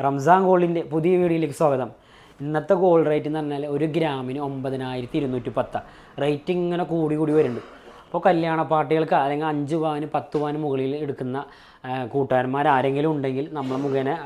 റംസാൻ ഗോൾഡിന്റെ പുതിയ വീഡിയോയിലേക്ക് സ്വാഗതം. ഇന്നത്തെ ഗോൾഡ് റേറ്റ് എന്ന് പറഞ്ഞാൽ ഒരു ഗ്രാമിന് ഒമ്പതിനായിരത്തി ഇരുന്നൂറ്റി പത്ത് റേറ്റ് ഇങ്ങനെ കൂടി കൂടി വരുന്നുണ്ട്. അപ്പോൾ കല്യാണ പാർട്ടികൾക്ക് അല്ലെങ്കിൽ അഞ്ച് പവന് പത്ത് പവന് മുകളിൽ എടുക്കുന്ന കൂട്ടുകാരന്മാർ ആരെങ്കിലും ഉണ്ടെങ്കിൽ നമ്മൾ മുഖേന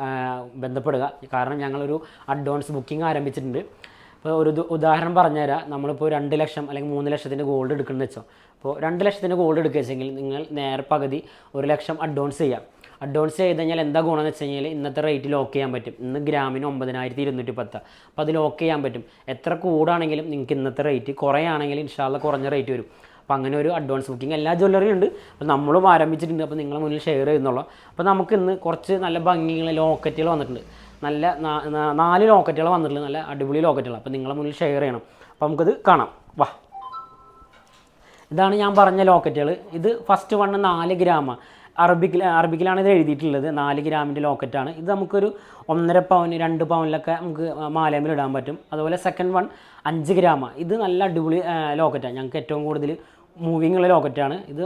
ബന്ധപ്പെടുക. കാരണം ഞങ്ങളൊരു അഡ്വാൻസ് ബുക്കിംഗ് ആരംഭിച്ചിട്ടുണ്ട്. ഇപ്പോൾ ഒരു ഉദ- ഉദാഹരണം പറഞ്ഞുതരാം. നമ്മളിപ്പോൾ രണ്ട് ലക്ഷം അല്ലെങ്കിൽ മൂന്ന് ലക്ഷത്തിന്റെ ഗോൾഡ് എടുക്കണമെന്ന് വെച്ചോ. അപ്പോൾ രണ്ട് ലക്ഷത്തിന്റെ ഗോൾഡ് എടുക്കുക വെച്ചെങ്കിൽ നിങ്ങൾ നേരെ പകുതി ഒരു ലക്ഷം അഡ്വാൻസ് ചെയ്യാം. അഡ്വാൻസ് ചെയ്ത് കഴിഞ്ഞാൽ എന്താ ഗുണമെന്ന് വെച്ച് കഴിഞ്ഞാൽ ഇന്നത്തെ റേറ്റ് ലോക്ക് ചെയ്യാൻ പറ്റും. ഇന്ന് ഗ്രാമിന് ഒമ്പതിനായിരത്തി ഇരുന്നൂറ്റി പത്ത് അപ്പോൾ അത് ലോക്ക് ചെയ്യാൻ പറ്റും. എത്ര കൂടാണെങ്കിലും നിങ്ങൾക്ക് ഇന്നത്തെ റേറ്റ് കുറയാണെങ്കിൽ ഇൻഷാല്ല കുറഞ്ഞ റേറ്റ് വരും. അപ്പോൾ അങ്ങനെ ഒരു അഡ്വാൻസ് ബുക്കിംഗ് എല്ലാ ജ്വല്ലറിയും ഉണ്ട്. അപ്പോൾ നമ്മളും ആരംഭിച്ചിട്ടുണ്ട്. അപ്പോൾ നിങ്ങളെ മുന്നിൽ ഷെയർ ചെയ്യുന്നുള്ളൂ. അപ്പോൾ നമുക്ക് ഇന്ന് കുറച്ച് നല്ല ഭംഗിയുള്ള ലോക്കറ്റുകൾ വന്നിട്ടുണ്ട്. നല്ല നാല് ലോക്കറ്റുകൾ വന്നിട്ടുണ്ട്. നല്ല അടിപൊളി ലോക്കറ്റുകൾ അപ്പോൾ നിങ്ങളെ മുന്നിൽ ഷെയർ ചെയ്യണം. അപ്പോൾ നമുക്കത് കാണാം. വാ. ഇതാണ് ഞാൻ പറഞ്ഞ ലോക്കറ്റുകൾ ഇത് ഫസ്റ്റ് വണ്ണ് നാല് ഗ്രാമ അറബിക്കിൽ അറബിക്കിലാണ് ഇത് എഴുതിയിട്ടുള്ളത്. നാല് ഗ്രാമിന്റെ ലോക്കറ്റാണ്. ഇത് നമുക്കൊരു ഒന്നര പവന് രണ്ട് പവനിലൊക്കെ നമുക്ക് മാലയമ്പിൽ ഇടാൻ പറ്റും. അതുപോലെ സെക്കൻഡ് വൺ അഞ്ച് ഗ്രാമ. ഇത് നല്ല അടിപൊളി ലോക്കറ്റാണ് ഞങ്ങൾക്ക് ഏറ്റവും കൂടുതൽ മൂവിങ് ഉള്ള ലോക്കറ്റാണ്. ഇത്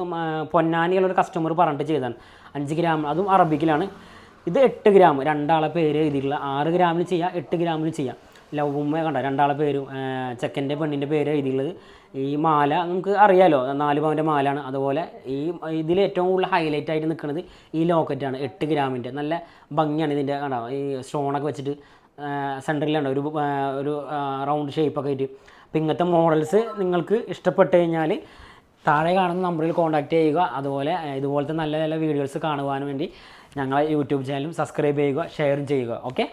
പൊന്നാനിയുള്ള ഒരു കസ്റ്റമർ പറഞ്ഞിട്ട് ചെയ്തതാണ്. അഞ്ച് ഗ്രാം അതും അറബിക്കിലാണ്. ഇത് എട്ട് ഗ്രാം. രണ്ടാളെ പേര് എഴുതിയിട്ടുള്ള. ആറ് ഗ്രാമിൽ ചെയ്യാം എട്ട് ഗ്രാമിൽ ചെയ്യാം. ലവുമ്മ കണ്ട? രണ്ടാളെ പേരും. ചെക്കന്റെ പെണ്ണിന്റെ പേര് എഴുതിയുള്ളത് ഈ മാല നമുക്ക് അറിയാലോ നാല് പവന്റെ മാലയാണ് അതുപോലെ ഈ ഇതിൽ ഏറ്റവും കൂടുതൽ ഹൈലൈറ്റ് ആയിട്ട് നിൽക്കുന്നത് ഈ ലോക്കറ്റാണ് എട്ട് ഗ്രാമിന്റെ. നല്ല ഭംഗിയാണ് ഇതിന്റെ കണ്ടോ? ഈ സ്റ്റോണൊക്കെ വെച്ചിട്ട് സെന്ററിലുണ്ട് ഒരു ഒരു റൗണ്ട് ഷേപ്പൊക്കെ ആയിട്ട്. അപ്പോൾ ഇങ്ങനത്തെ മോഡൽസ് നിങ്ങൾക്ക് ഇഷ്ടപ്പെട്ട് കഴിഞ്ഞാൽ താഴെ കാണുന്ന നമ്പറിൽ കോൺടാക്റ്റ് ചെയ്യുക. അതുപോലെ ഇതുപോലത്തെ നല്ല നല്ല വീഡിയോസ് കാണുവാൻ വേണ്ടി ഞങ്ങളെ യൂട്യൂബ് ചാനലും സബ്സ്ക്രൈബ് ചെയ്യുക ഷെയറും ചെയ്യുക. ഓക്കെ